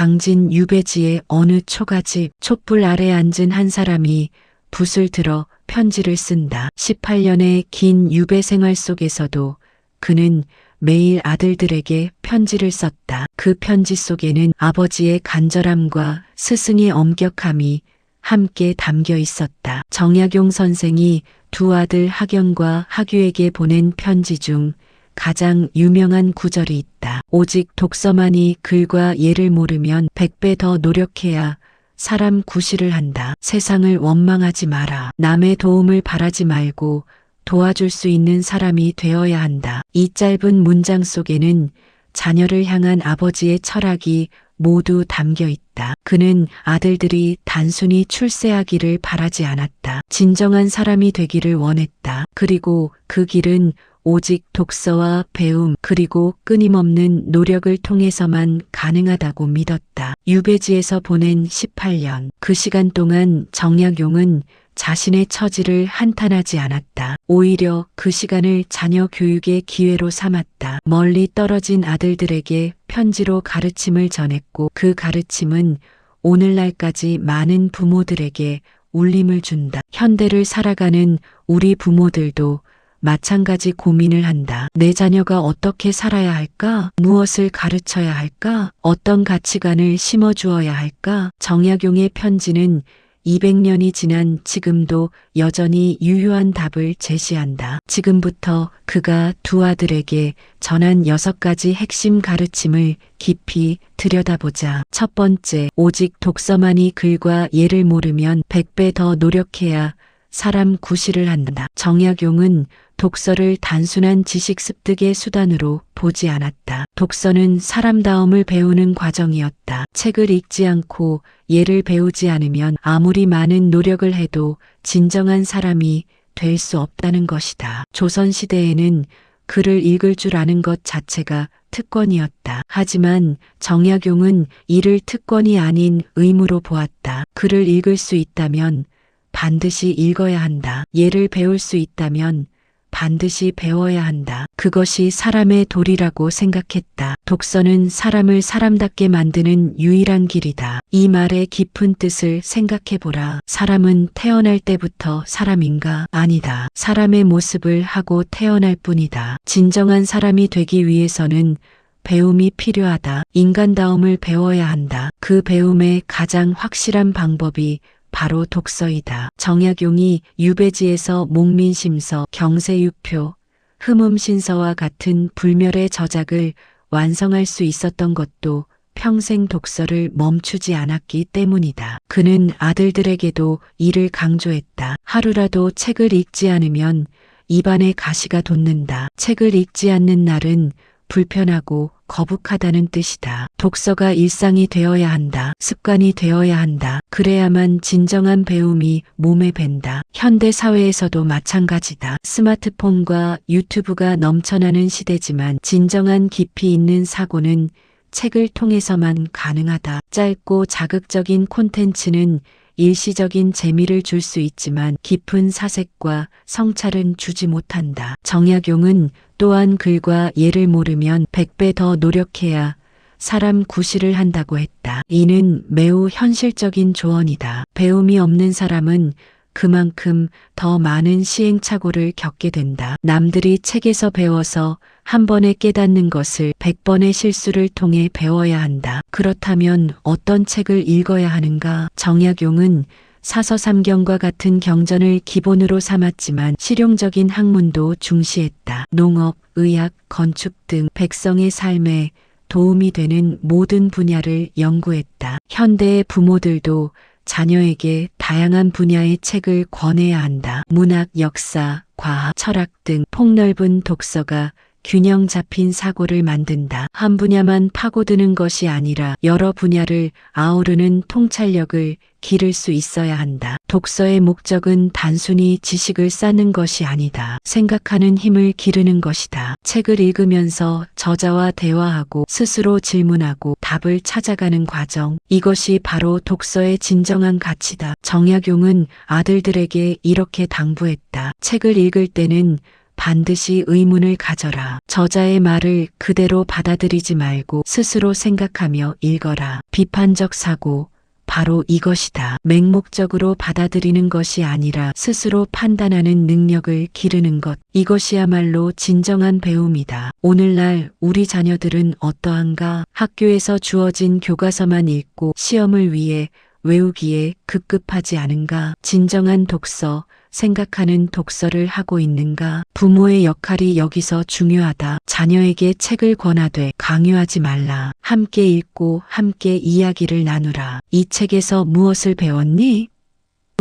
강진 유배지의 어느 초가집 촛불 아래 앉은 한 사람이 붓을 들어 편지를 쓴다. 18년의 긴 유배 생활 속에서도 그는 매일 아들들에게 편지를 썼다. 그 편지 속에는 아버지의 간절함과 스승의 엄격함이 함께 담겨 있었다. 정약용 선생이 두 아들 학연과 학유에게 보낸 편지 중 가장 유명한 구절이 있다. 오직 독서만이 글과 예를 모르면 백배 더 노력해야 사람 구실을 한다. 세상을 원망하지 마라. 남의 도움을 바라지 말고 도와줄 수 있는 사람이 되어야 한다. 이 짧은 문장 속에는 자녀를 향한 아버지의 철학이 모두 담겨 있다. 그는 아들들이 단순히 출세하기를 바라지 않았다. 진정한 사람이 되기를 원했다. 그리고 그 길은 오직 독서와 배움 그리고 끊임없는 노력을 통해서만 가능하다고 믿었다. 유배지에서 보낸 18년. 그 시간 동안 정약용은 자신의 처지를 한탄하지 않았다. 오히려 그 시간을 자녀 교육의 기회로 삼았다. 멀리 떨어진 아들들에게 편지로 가르침을 전했고 그 가르침은 오늘날까지 많은 부모들에게 울림을 준다. 현대를 살아가는 우리 부모들도 마찬가지 고민을 한다. 내 자녀가 어떻게 살아야 할까? 무엇을 가르쳐야 할까? 어떤 가치관을 심어주어야 할까? 정약용의 편지는 200년이 지난 지금도 여전히 유효한 답을 제시한다. 지금부터 그가 두 아들에게 전한 여섯 가지 핵심 가르침을 깊이 들여다보자. 첫 번째, 오직 독서만이 글과 예를 모르면 100배 더 노력해야 사람 구실을 한다. 정약용은 독서를 단순한 지식 습득의 수단으로 보지 않았다. 독서는 사람다움을 배우는 과정이었다. 책을 읽지 않고 예를 배우지 않으면 아무리 많은 노력을 해도 진정한 사람이 될 수 없다는 것이다. 조선시대에는 글을 읽을 줄 아는 것 자체가 특권이었다. 하지만 정약용은 이를 특권이 아닌 의무로 보았다. 글을 읽을 수 있다면 반드시 읽어야 한다. 예를 배울 수 있다면 반드시 배워야 한다. 그것이 사람의 도리라고 생각했다. 독서는 사람을 사람답게 만드는 유일한 길이다. 이 말의 깊은 뜻을 생각해보라. 사람은 태어날 때부터 사람인가? 아니다. 사람의 모습을 하고 태어날 뿐이다. 진정한 사람이 되기 위해서는 배움이 필요하다. 인간다움을 배워야 한다. 그 배움의 가장 확실한 방법이 바로 독서이다. 정약용이 유배지에서 목민심서, 경세유표, 흠음신서와 같은 불멸의 저작을 완성할 수 있었던 것도 평생 독서를 멈추지 않았기 때문이다. 그는 아들들에게도 이를 강조했다. 하루라도 책을 읽지 않으면 입안에 가시가 돋는다. 책을 읽지 않는 날은 불편하고 거북하다는 뜻이다. 독서가 일상이 되어야 한다. 습관이 되어야 한다. 그래야만 진정한 배움이 몸에 밴다. 현대 사회에서도 마찬가지다. 스마트폰과 유튜브가 넘쳐나는 시대지만 진정한 깊이 있는 사고는 책을 통해서만 가능하다. 짧고 자극적인 콘텐츠는 일시적인 재미를 줄 수 있지만 깊은 사색과 성찰은 주지 못한다. 정약용은 또한 글과 예를 모르면 100배 더 노력해야 사람 구실을 한다고 했다. 이는 매우 현실적인 조언이다. 배움이 없는 사람은 그만큼 더 많은 시행착오를 겪게 된다. 남들이 책에서 배워서 한 번에 깨닫는 것을 100번의 실수를 통해 배워야 한다. 그렇다면 어떤 책을 읽어야 하는가? 정약용은 사서삼경과 같은 경전을 기본으로 삼았지만 실용적인 학문도 중시했다. 농업, 의학, 건축 등 백성의 삶에 도움이 되는 모든 분야를 연구했다. 현대의 부모들도 자녀에게 다양한 분야의 책을 권해야 한다. 문학, 역사, 과학, 철학 등 폭넓은 독서가 균형 잡힌 사고를 만든다. 한 분야만 파고드는 것이 아니라 여러 분야를 아우르는 통찰력을 기를 수 있어야 한다. 독서의 목적은 단순히 지식을 쌓는 것이 아니다. 생각하는 힘을 기르는 것이다. 책을 읽으면서 저자와 대화하고 스스로 질문하고 답을 찾아가는 과정. 이것이 바로 독서의 진정한 가치다. 정약용은 아들들에게 이렇게 당부했다. 책을 읽을 때는 반드시 의문을 가져라. 저자의 말을 그대로 받아들이지 말고 스스로 생각하며 읽어라. 비판적 사고, 바로 이것이다. 맹목적으로 받아들이는 것이 아니라 스스로 판단하는 능력을 기르는 것. 이것이야말로 진정한 배움이다. 오늘날 우리 자녀들은 어떠한가? 학교에서 주어진 교과서만 읽고 시험을 위해 외우기에 급급하지 않은가? 진정한 독서, 생각하는 독서를 하고 있는가? 부모의 역할이 여기서 중요하다. 자녀에게 책을 권하되 강요하지 말라. 함께 읽고 함께 이야기를 나누라. 이 책에서 무엇을 배웠니?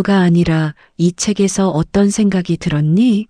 가 아니라 이 책에서 어떤 생각이 들었니?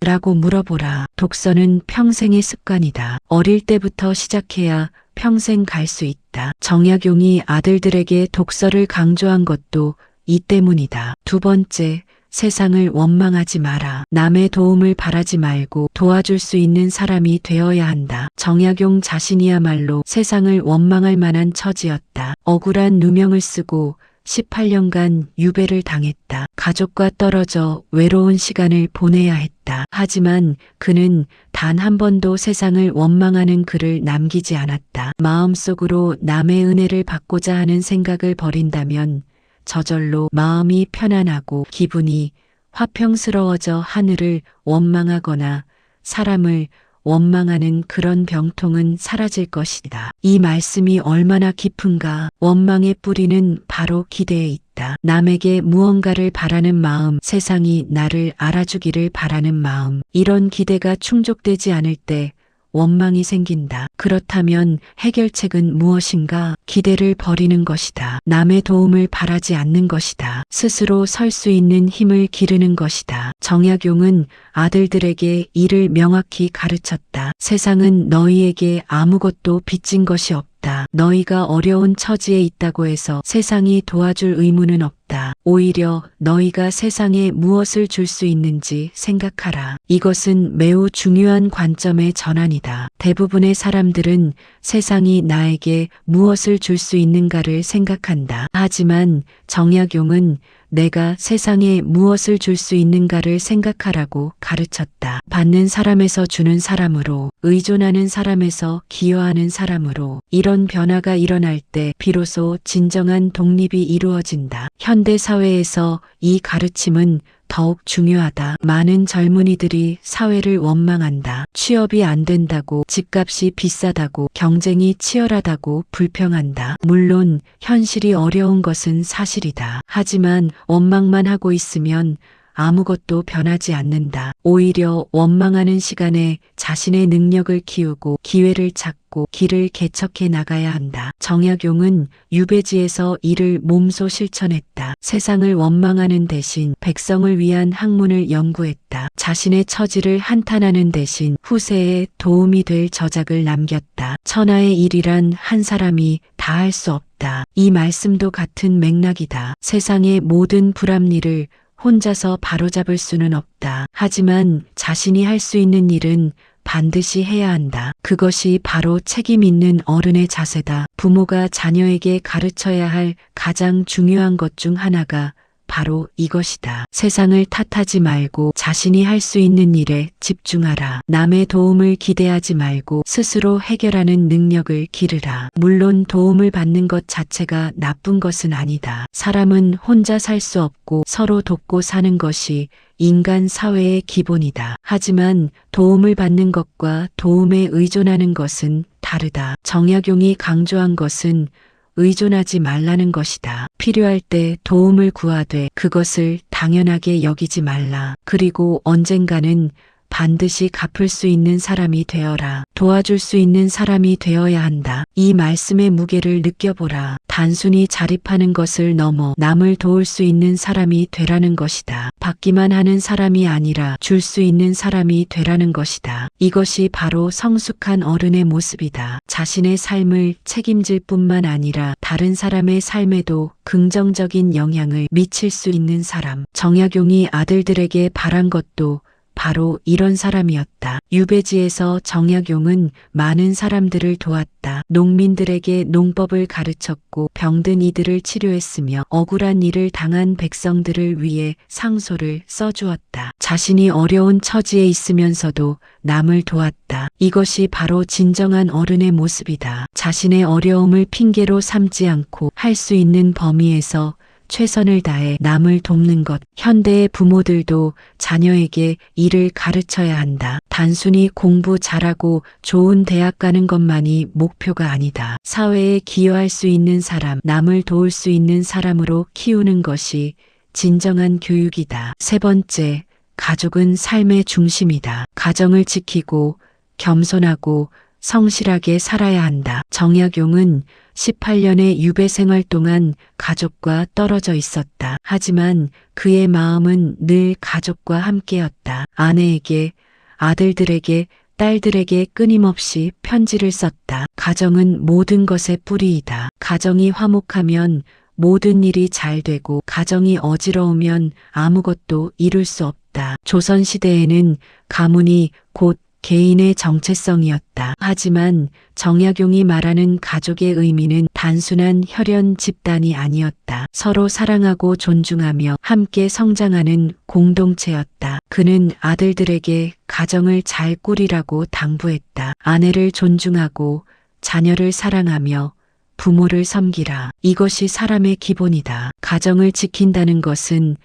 라고 물어보라. 독서는 평생의 습관이다. 어릴 때부터 시작해야 평생 갈 수 있다. 정약용이 아들들에게 독서를 강조한 것도 이 때문이다. 두 번째, 세상을 원망하지 마라. 남의 도움을 바라지 말고 도와줄 수 있는 사람이 되어야 한다. 정약용 자신이야말로 세상을 원망할 만한 처지였다. 억울한 누명을 쓰고 18년간 유배를 당했다. 가족과 떨어져 외로운 시간을 보내야 했다. 하지만 그는 단 한 번도 세상을 원망하는 글을 남기지 않았다. 마음속으로 남의 은혜를 받고자 하는 생각을 버린다면 저절로 마음이 편안하고 기분이 화평스러워져 하늘을 원망하거나 사람을 원망하는 그런 병통은 사라질 것이다. 이 말씀이 얼마나 깊은가. 원망의 뿌리는 바로 기대에 있다. 남에게 무언가를 바라는 마음, 세상이 나를 알아주기를 바라는 마음, 이런 기대가 충족되지 않을 때 원망이 생긴다. 그렇다면 해결책은 무엇인가? 기대를 버리는 것이다. 남의 도움을 바라지 않는 것이다. 스스로 설 수 있는 힘을 기르는 것이다. 정약용은 아들들에게 이를 명확히 가르쳤다. 세상은 너희에게 아무것도 빚진 것이 없다. 너희가 어려운 처지에 있다고 해서 세상이 도와줄 의무는 없다. 오히려 너희가 세상에 무엇을 줄 수 있는지 생각하라. 이것은 매우 중요한 관점의 전환이다. 대부분의 사람들은 세상이 나에게 무엇을 줄 수 있는가를 생각한다. 하지만 정약용은 내가 세상에 무엇을 줄 수 있는가를 생각하라고 가르쳤다. 받는 사람에서 주는 사람으로, 의존하는 사람에서 기여하는 사람으로, 이런 변화가 일어날 때 비로소 진정한 독립이 이루어진다. 현대 사회에서 이 가르침은 더욱 중요하다. 많은 젊은이들이 사회를 원망한다. 취업이 안 된다고, 집값이 비싸다고, 경쟁이 치열하다고 불평한다. 물론 현실이 어려운 것은 사실이다. 하지만 원망만 하고 있으면 아무것도 변하지 않는다. 오히려 원망하는 시간에 자신의 능력을 키우고 기회를 찾고 길을 개척해 나가야 한다. 정약용은 유배지에서 이를 몸소 실천했다. 세상을 원망하는 대신 백성을 위한 학문을 연구했다. 자신의 처지를 한탄하는 대신 후세에 도움이 될 저작을 남겼다. 천하의 일이란 한 사람이 다 할 수 없다. 이 말씀도 같은 맥락이다. 세상의 모든 불합리를 혼자서 바로잡을 수는 없다. 하지만 자신이 할 수 있는 일은 반드시 해야 한다. 그것이 바로 책임 있는 어른의 자세다. 부모가 자녀에게 가르쳐야 할 가장 중요한 것 중 하나가 바로 이것이다. 세상을 탓하지 말고 자신이 할 수 있는 일에 집중하라. 남의 도움을 기대하지 말고 스스로 해결하는 능력을 기르라. 물론 도움을 받는 것 자체가 나쁜 것은 아니다. 사람은 혼자 살 수 없고 서로 돕고 사는 것이 인간 사회의 기본이다. 하지만 도움을 받는 것과 도움에 의존하는 것은 다르다. 정약용이 강조한 것은 의존하지 말라는 것이다. 필요할 때 도움을 구하되 그것을 당연하게 여기지 말라. 그리고 언젠가는 반드시 갚을 수 있는 사람이 되어라. 도와줄 수 있는 사람이 되어야 한다. 이 말씀의 무게를 느껴보라. 단순히 자립하는 것을 넘어 남을 도울 수 있는 사람이 되라는 것이다. 받기만 하는 사람이 아니라 줄 수 있는 사람이 되라는 것이다. 이것이 바로 성숙한 어른의 모습이다. 자신의 삶을 책임질 뿐만 아니라 다른 사람의 삶에도 긍정적인 영향을 미칠 수 있는 사람. 정약용이 아들들에게 바란 것도 바로 이런 사람이었다. 유배지에서 정약용은 많은 사람들을 도왔다. 농민들에게 농법을 가르쳤고 병든 이들을 치료했으며 억울한 일을 당한 백성들을 위해 상소를 써주었다. 자신이 어려운 처지에 있으면서도 남을 도왔다. 이것이 바로 진정한 어른의 모습이다. 자신의 어려움을 핑계로 삼지 않고 할 수 있는 범위에서 최선을 다해 남을 돕는 것. 현대의 부모들도 자녀에게 일을 가르쳐야 한다. 단순히 공부 잘하고 좋은 대학 가는 것만이 목표가 아니다. 사회에 기여할 수 있는 사람, 남을 도울 수 있는 사람으로 키우는 것이 진정한 교육이다. 세 번째, 가족은 삶의 중심이다. 가정을 지키고 겸손하고 성실하게 살아야 한다. 정약용은 18년의 유배 생활 동안 가족과 떨어져 있었다. 하지만 그의 마음은 늘 가족과 함께였다. 아내에게, 아들들에게, 딸들에게 끊임없이 편지를 썼다. 가정은 모든 것의 뿌리이다. 가정이 화목하면 모든 일이 잘 되고 가정이 어지러우면 아무것도 이룰 수 없다. 조선시대에는 가문이 곧 개인의 정체성이었다. 하지만 정약용이 말하는 가족의 의미는 단순한 혈연 집단이 아니었다. 서로 사랑하고 존중하며 함께 성장하는 공동체였다. 그는 아들들에게 가정을 잘 꾸리라고 당부했다. 아내를 존중하고 자녀를 사랑하며 부모를 섬기라. 이것이 사람의 기본이다. 가정을 지킨다는 것은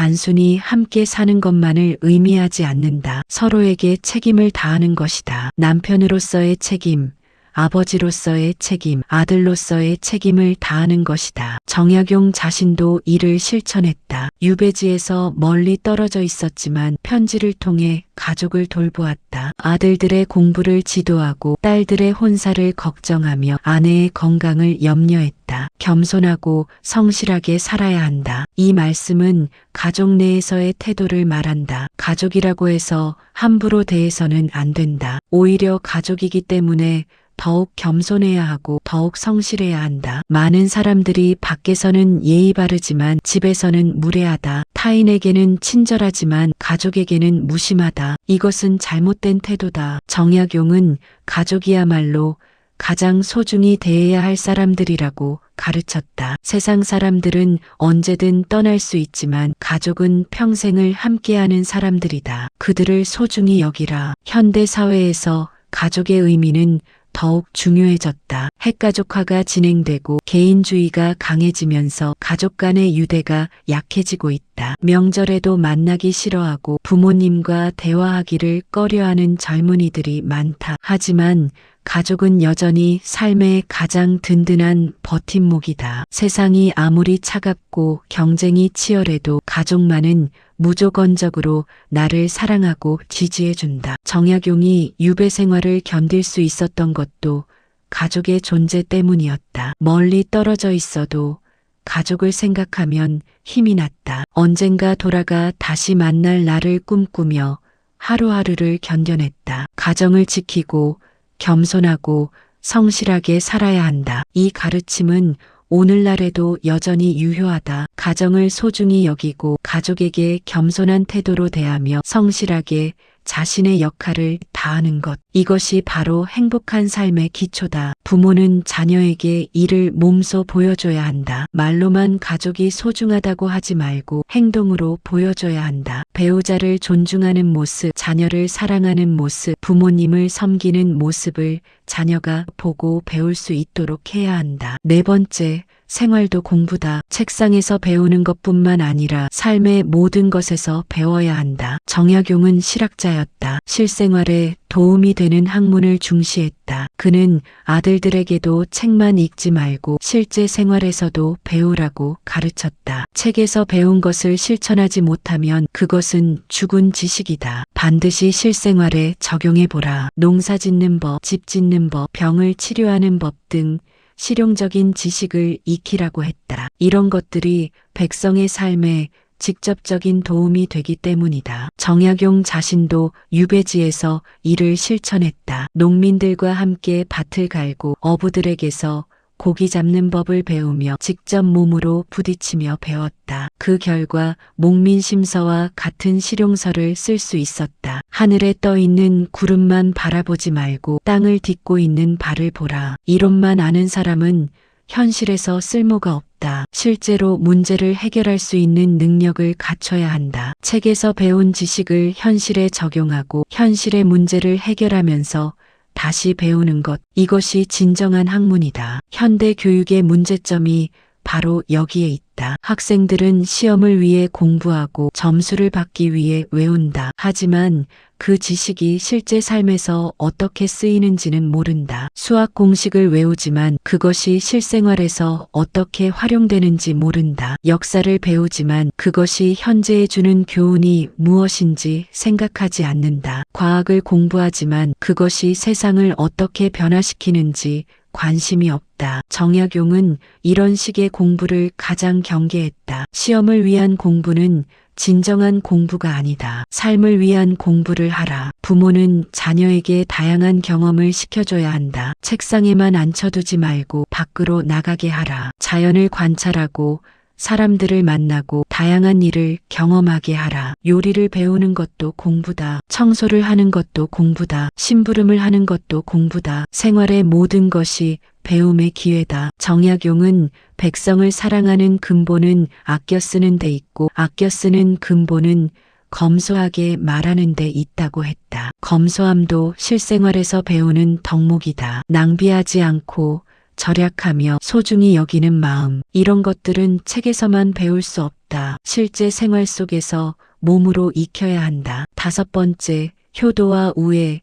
단순히 함께 사는 것만을 의미하지 않는다. 서로에게 책임을 다하는 것이다. 남편으로서의 책임, 아버지로서의 책임, 아들로서의 책임을 다하는 것이다. 정약용 자신도 이를 실천했다. 유배지에서 멀리 떨어져 있었지만 편지를 통해 가족을 돌보았다. 아들들의 공부를 지도하고 딸들의 혼사를 걱정하며 아내의 건강을 염려했다. 겸손하고 성실하게 살아야 한다. 이 말씀은 가족 내에서의 태도를 말한다. 가족이라고 해서 함부로 대해서는 안 된다. 오히려 가족이기 때문에 더욱 겸손해야 하고 더욱 성실해야 한다. 많은 사람들이 밖에서는 예의 바르지만 집에서는 무례하다. 타인에게는 친절하지만 가족에게는 무심하다. 이것은 잘못된 태도다. 정약용은 가족이야말로 가장 소중히 대해야 할 사람들이라고 가르쳤다. 세상 사람들은 언제든 떠날 수 있지만 가족은 평생을 함께하는 사람들이다. 그들을 소중히 여기라. 현대 사회에서 가족의 의미는 더욱 중요해졌다. 핵가족화가 진행되고 개인주의가 강해지면서 가족 간의 유대가 약해지고 있다. 명절에도 만나기 싫어하고 부모님과 대화하기를 꺼려하는 젊은이들이 많다. 하지만 가족은 여전히 삶의 가장 든든한 버팀목이다. 세상이 아무리 차갑고 경쟁이 치열해도 가족만은 무조건적으로 나를 사랑하고 지지해준다. 정약용이 유배 생활을 견딜 수 있었던 것도 가족의 존재 때문이었다. 멀리 떨어져 있어도 가족을 생각하면 힘이 났다. 언젠가 돌아가 다시 만날 날을 꿈꾸며 하루하루를 견뎌냈다. 가정을 지키고 겸손하고 성실하게 살아야 한다. 이 가르침은 오늘날에도 여전히 유효하다. 가정을 소중히 여기고 가족에게 겸손한 태도로 대하며 성실하게 자신의 역할을 다하는 것. 이것이 바로 행복한 삶의 기초다. 부모는 자녀에게 이를 몸소 보여줘야 한다. 말로만 가족이 소중하다고 하지 말고 행동으로 보여줘야 한다. 배우자를 존중하는 모습, 자녀를 사랑하는 모습, 부모님을 섬기는 모습을 자녀가 보고 배울 수 있도록 해야 한다. 네 번째, 생활도 공부다. 책상에서 배우는 것뿐만 아니라 삶의 모든 것에서 배워야 한다. 정약용은 실학자였다. 실생활에 도움이 되는 학문을 중시했다. 그는 아들들에게도 책만 읽지 말고 실제 생활에서도 배우라고 가르쳤다. 책에서 배운 것을 실천하지 못하면 그것은 죽은 지식이다. 반드시 실생활에 적용해 보라. 농사 짓는 법, 집 짓는 법, 병을 치료하는 법 등 실용적인 지식을 익히라고 했다. 이런 것들이 백성의 삶에 직접적인 도움이 되기 때문이다. 정약용 자신도 유배지에서 이를 실천했다. 농민들과 함께 밭을 갈고 어부들에게서 고기 잡는 법을 배우며 직접 몸으로 부딪히며 배웠다. 그 결과 목민심서와 같은 실용서를 쓸 수 있었다. 하늘에 떠 있는 구름만 바라보지 말고 땅을 딛고 있는 발을 보라. 이론만 아는 사람은 현실에서 쓸모가 없다. 실제로 문제를 해결할 수 있는 능력을 갖춰야 한다. 책에서 배운 지식을 현실에 적용하고 현실의 문제를 해결하면서 다시 배우는 것. 이것이 진정한 학문이다. 현대 교육의 문제점이 바로 여기에 있다. 학생들은 시험을 위해 공부하고 점수를 받기 위해 외운다. 하지만 그 지식이 실제 삶에서 어떻게 쓰이는지는 모른다. 수학 공식을 외우지만 그것이 실생활에서 어떻게 활용되는지 모른다. 역사를 배우지만 그것이 현재에 주는 교훈이 무엇인지 생각하지 않는다. 과학을 공부하지만 그것이 세상을 어떻게 변화시키는지 관심이 없다. 정약용은 이런 식의 공부를 가장 경계했다. 시험을 위한 공부는 진정한 공부가 아니다. 삶을 위한 공부를 하라. 부모는 자녀에게 다양한 경험을 시켜줘야 한다. 책상에만 앉혀두지 말고 밖으로 나가게 하라. 자연을 관찰하고 사람들을 만나고 다양한 일을 경험하게 하라. 요리를 배우는 것도 공부다. 청소를 하는 것도 공부다. 심부름을 하는 것도 공부다. 생활의 모든 것이 배움의 기회다. 정약용은 백성을 사랑하는 근본은 아껴 쓰는 데 있고 아껴 쓰는 근본은 검소하게 말하는 데 있다고 했다. 검소함도 실생활에서 배우는 덕목이다. 낭비하지 않고 절약하며 소중히 여기는 마음. 이런 것들은 책에서만 배울 수 없다. 실제 생활 속에서 몸으로 익혀야 한다. 다섯 번째, 효도와 우애.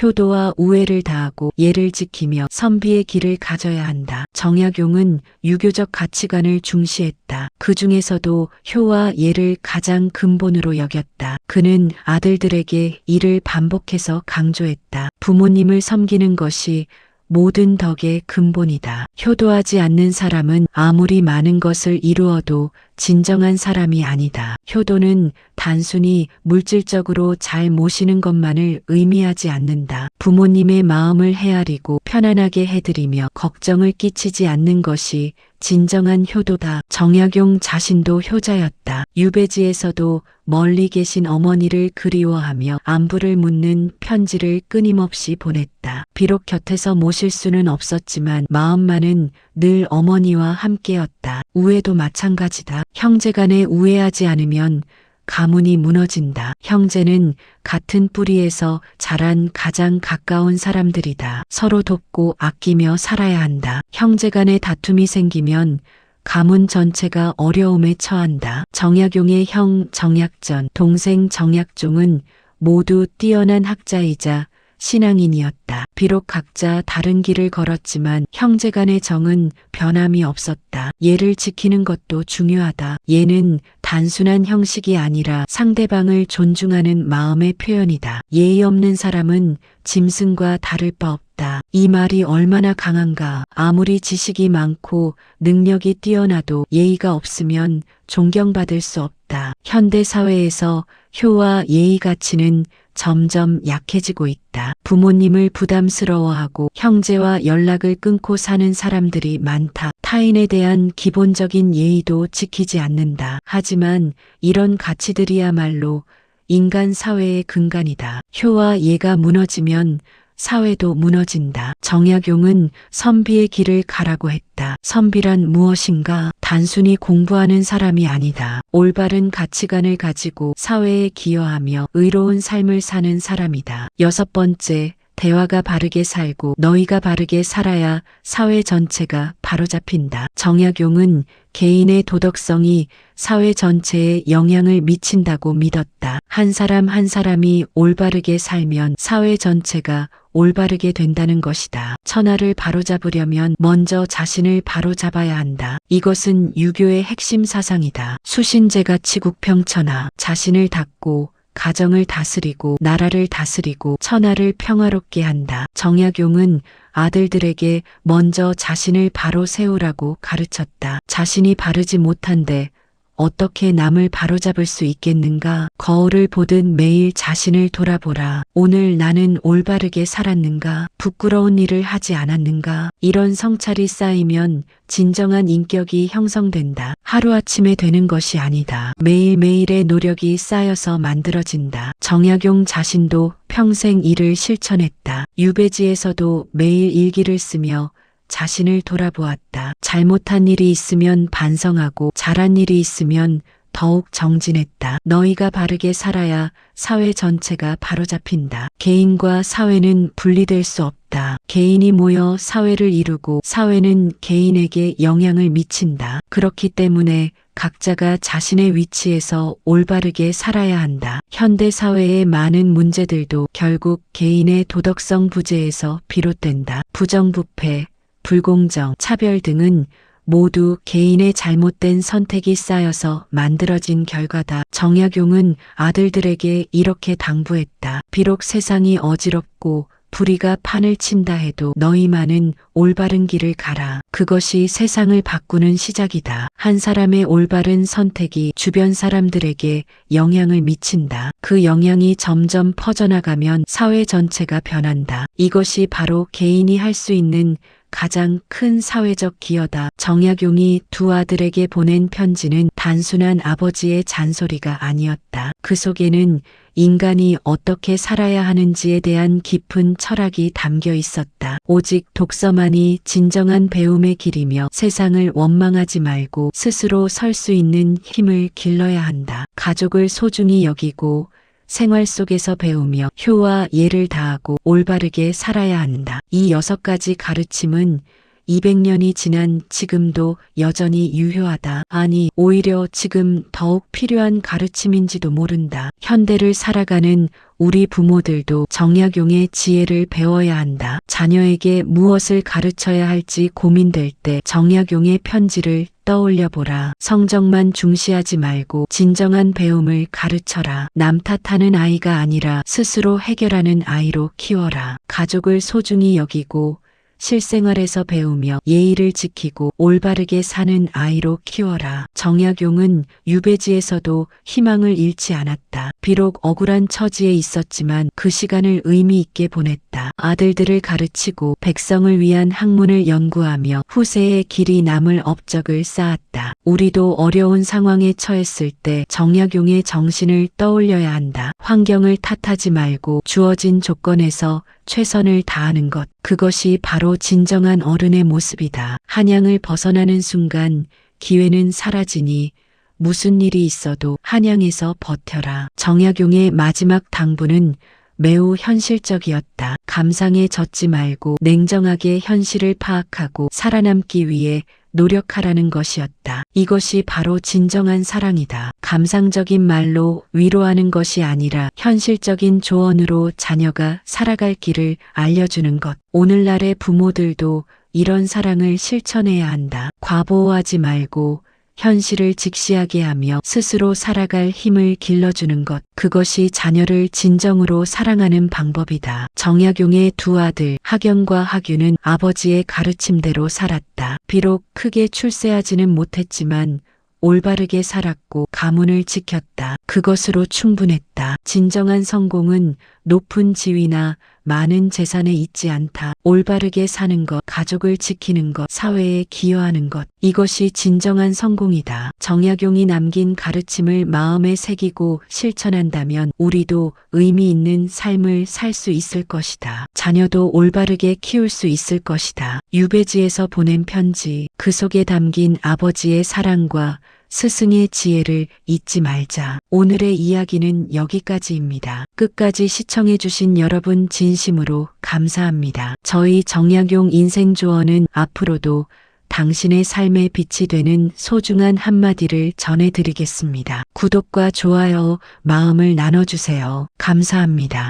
효도와 우애를 다하고 예를 지키며 선비의 길을 가져야 한다. 정약용은 유교적 가치관을 중시했다. 그 중에서도 효와 예를 가장 근본으로 여겼다. 그는 아들들에게 이를 반복해서 강조했다. 부모님을 섬기는 것이 모든 덕의 근본이다. 효도하지 않는 사람은 아무리 많은 것을 이루어도 진정한 사람이 아니다. 효도는 단순히 물질적으로 잘 모시는 것만을 의미하지 않는다. 부모님의 마음을 헤아리고 편안하게 해드리며 걱정을 끼치지 않는 것이 진정한 효도다. 정약용 자신도 효자였다. 유배지에서도 멀리 계신 어머니를 그리워하며 안부를 묻는 편지를 끊임없이 보냈다. 비록 곁에서 모실 수는 없었지만 마음만은 늘 어머니와 함께였다. 우애도 마찬가지다. 형제 간에 우애하지 않으면 가문이 무너진다. 형제는 같은 뿌리에서 자란 가장 가까운 사람들이다. 서로 돕고 아끼며 살아야 한다. 형제간에 다툼이 생기면 가문 전체가 어려움에 처한다. 정약용의 형 정약전, 동생 정약종은 모두 뛰어난 학자이자 신앙인이었다. 비록 각자 다른 길을 걸었지만 형제 간의 정은 변함이 없었다. 예를 지키는 것도 중요하다. 예는 단순한 형식이 아니라 상대방을 존중하는 마음의 표현이다. 예의 없는 사람은 짐승과 다를 바 없다. 이 말이 얼마나 강한가. 아무리 지식이 많고 능력이 뛰어나도 예의가 없으면 존경받을 수 없다. 현대 사회에서 효와 예의 가치는 점점 약해지고 있다. 부모님을 부담스러워하고 형제와 연락을 끊고 사는 사람들이 많다. 타인에 대한 기본적인 예의도 지키지 않는다. 하지만 이런 가치들이야말로 인간 사회의 근간이다. 효와 예가 무너지면 사회도 무너진다. 정약용은 선비의 길을 가라고 했다. 선비란 무엇인가? 단순히 공부하는 사람이 아니다. 올바른 가치관을 가지고 사회에 기여하며 의로운 삶을 사는 사람이다. 여섯 번째, 대화가 바르게 살고 너희가 바르게 살아야 사회 전체가 바로잡힌다. 정약용은 개인의 도덕성이 사회 전체에 영향을 미친다고 믿었다. 한 사람 한 사람이 올바르게 살면 사회 전체가 올바르게 된다는 것이다. 천하를 바로잡으려면 먼저 자신을 바로잡아야 한다. 이것은 유교의 핵심 사상이다. 수신제가 치국평천하 자신을 닦고 가정을 다스리고 나라를 다스리고 천하를 평화롭게 한다. 정약용은 아들들에게 먼저 자신을 바로 세우라고 가르쳤다. 자신이 바르지 못한데 어떻게 남을 바로잡을 수 있겠는가? 거울을 보듯 매일 자신을 돌아보라. 오늘 나는 올바르게 살았는가? 부끄러운 일을 하지 않았는가? 이런 성찰이 쌓이면 진정한 인격이 형성된다. 하루아침에 되는 것이 아니다. 매일매일의 노력이 쌓여서 만들어진다. 정약용 자신도 평생 이를 실천했다. 유배지에서도 매일 일기를 쓰며 자신을 돌아보았다. 잘못한 일이 있으면 반성하고 잘한 일이 있으면 더욱 정진했다. 너희가 바르게 살아야 사회 전체가 바로잡힌다. 개인과 사회는 분리될 수 없다. 개인이 모여 사회를 이루고 사회는 개인에게 영향을 미친다. 그렇기 때문에 각자가 자신의 위치에서 올바르게 살아야 한다. 현대 사회의 많은 문제들도 결국 개인의 도덕성 부재에서 비롯된다. 부정부패, 불공정, 차별 등은 모두 개인의 잘못된 선택이 쌓여서 만들어진 결과다. 정약용은 아들들에게 이렇게 당부했다. 비록 세상이 어지럽고 불의가 판을 친다 해도 너희만은 올바른 길을 가라. 그것이 세상을 바꾸는 시작이다. 한 사람의 올바른 선택이 주변 사람들에게 영향을 미친다. 그 영향이 점점 퍼져나가면 사회 전체가 변한다. 이것이 바로 개인이 할 수 있는 가장 큰 사회적 기여다. 정약용이 두 아들에게 보낸 편지는 단순한 아버지의 잔소리가 아니었다. 그 속에는 인간이 어떻게 살아야 하는지에 대한 깊은 철학이 담겨 있었다. 오직 독서만이 진정한 배움의 길이며 세상을 원망하지 말고 스스로 설 수 있는 힘을 길러야 한다. 가족을 소중히 여기고 생활 속에서 배우며 효와 예를 다하고 올바르게 살아야 한다. 이 여섯 가지 가르침은 200년이 지난 지금도 여전히 유효하다. 아니, 오히려 지금 더욱 필요한 가르침인지도 모른다. 현대를 살아가는 우리 부모들도 정약용의 지혜를 배워야 한다. 자녀에게 무엇을 가르쳐야 할지 고민될 때 정약용의 편지를 떠올려 보라. 성적만 중시하지 말고 진정한 배움을 가르쳐라. 남 탓하는 아이가 아니라 스스로 해결하는 아이로 키워라. 가족을 소중히 여기고 실생활에서 배우며 예의를 지키고 올바르게 사는 아이로 키워라. 정약용은 유배지에서도 희망을 잃지 않았다. 비록 억울한 처지에 있었지만 그 시간을 의미 있게 보냈다. 아들들을 가르치고 백성을 위한 학문을 연구하며 후세의 길이 남을 업적을 쌓았다. 우리도 어려운 상황에 처했을 때 정약용의 정신을 떠올려야 한다. 환경을 탓하지 말고 주어진 조건에서 최선을 다하는 것. 그것이 바로 진정한 어른의 모습이다. 한양을 벗어나는 순간 기회는 사라지니 무슨 일이 있어도 한양에서 버텨라. 정약용의 마지막 당부는 매우 현실적이었다. 감상에 젖지 말고 냉정하게 현실을 파악하고 살아남기 위해 노력하라는 것이었다. 이것이 바로 진정한 사랑이다. 감상적인 말로 위로하는 것이 아니라 현실적인 조언으로 자녀가 살아갈 길을 알려주는 것. 오늘날의 부모들도 이런 사랑을 실천해야 한다. 과보호하지 말고 현실을 직시하게 하며 스스로 살아갈 힘을 길러주는 것. 그것이 자녀를 진정으로 사랑하는 방법이다. 정약용의 두 아들 하경과 하규는 아버지의 가르침대로 살았다. 비록 크게 출세하지는 못했지만 올바르게 살았고 가문을 지켰다. 그것으로 충분했다. 진정한 성공은 높은 지위나 많은 재산에 있지 않다. 올바르게 사는 것, 가족을 지키는 것, 사회에 기여하는 것. 이것이 진정한 성공이다. 정약용이 남긴 가르침을 마음에 새기고 실천한다면 우리도 의미 있는 삶을 살 수 있을 것이다. 자녀도 올바르게 키울 수 있을 것이다. 유배지에서 보낸 편지, 그 속에 담긴 아버지의 사랑과 스승의 지혜를 잊지 말자. 오늘의 이야기는 여기까지입니다. 끝까지 시청해주신 여러분 진심으로 감사합니다. 저희 정약용 인생조언은 앞으로도 당신의 삶의 빛이 되는 소중한 한마디를 전해드리겠습니다. 구독과 좋아요, 마음을 나눠주세요. 감사합니다.